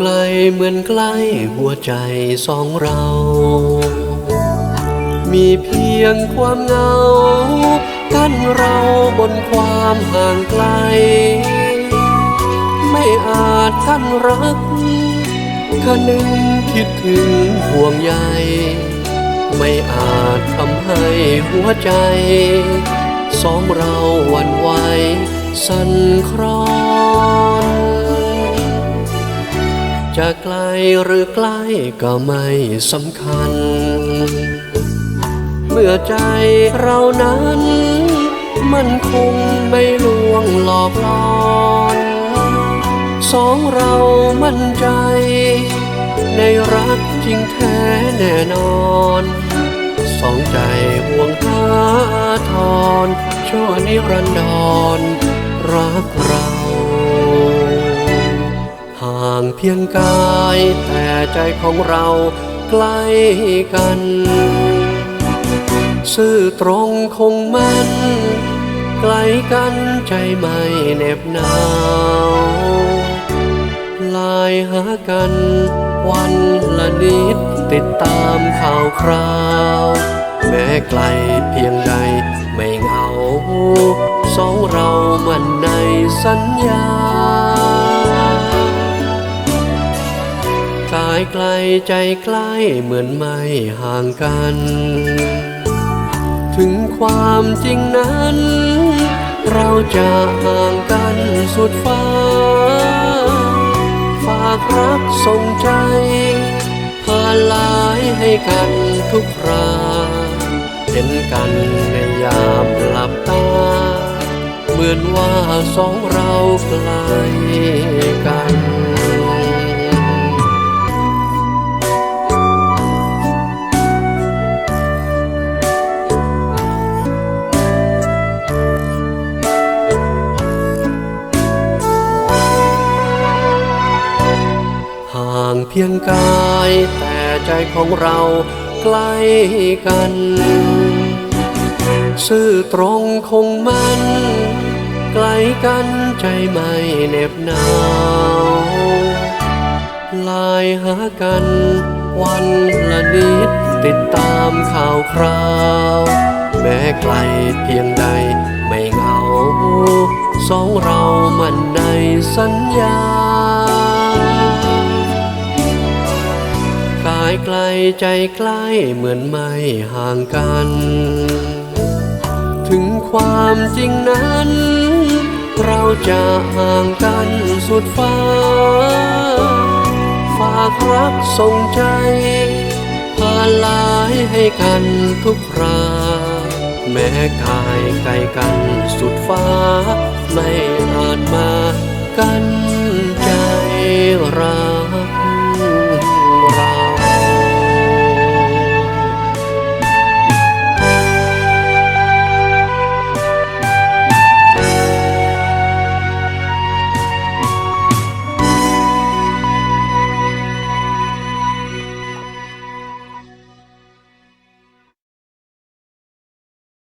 ไกลเหมือนใกล้หัวใจสองเรา มีเพียงความเหงากั้นเราบนความห่างไกล ไม่อาจกั้นรักคะนึงคิดถึงห่วงใยไม่อาจทำให้หัวใจ สองเราหวันไหวสั่นคลอน จะไกลหรือใกล้ก็ไม่สำคัญ เมื่อใจเรานั้น มันคงไม่ลวงหลอกลอนสองเรามั่นใจ ในรักจริงแท้แน่นอน สองใจห่วงหาทรชั่วนิรันดรรักเรา เพียงกายแต่ใจของเราใกล้กัน ซื่อตรงคงมันไกลกันใจไม่เหน็บหนาวไลายหากันวันละนิดติดตามข่าวคราว แม้ไกลเพียงใดไม่เหงา สองเรามันในสัญญาายไกลใจใกล้เหมือนไม่ห่างกัน ถึงความจริงนั้น เราจะห่างกันสุดฟ้า ฝากรักส่งใจผ่านลายให้กันทุกคราเห็นกันในยามหลับตา เหมือนว่าสองเราใกล้กัน เพียงกายแต่ใจของเราใกล้กัน ซื่อตรงคงมันไกลกันใจไม่เหน็บหนาวไลายหากันวันละนิดติดตามข่าวคราว แม้ไกลเพียงใดไม่เหงา สองเรามันในสัญญาายไกลใจใกล้เหมือนไม่ห่างกัน ถึงความจริงนั้น เราจะห่างกันสุดฟ้า ฝากรักส่งใจผ่าลายให้กันทุกคราแม้กายไกลกันสุดฟ้า ไม่อาจมากันใจเรา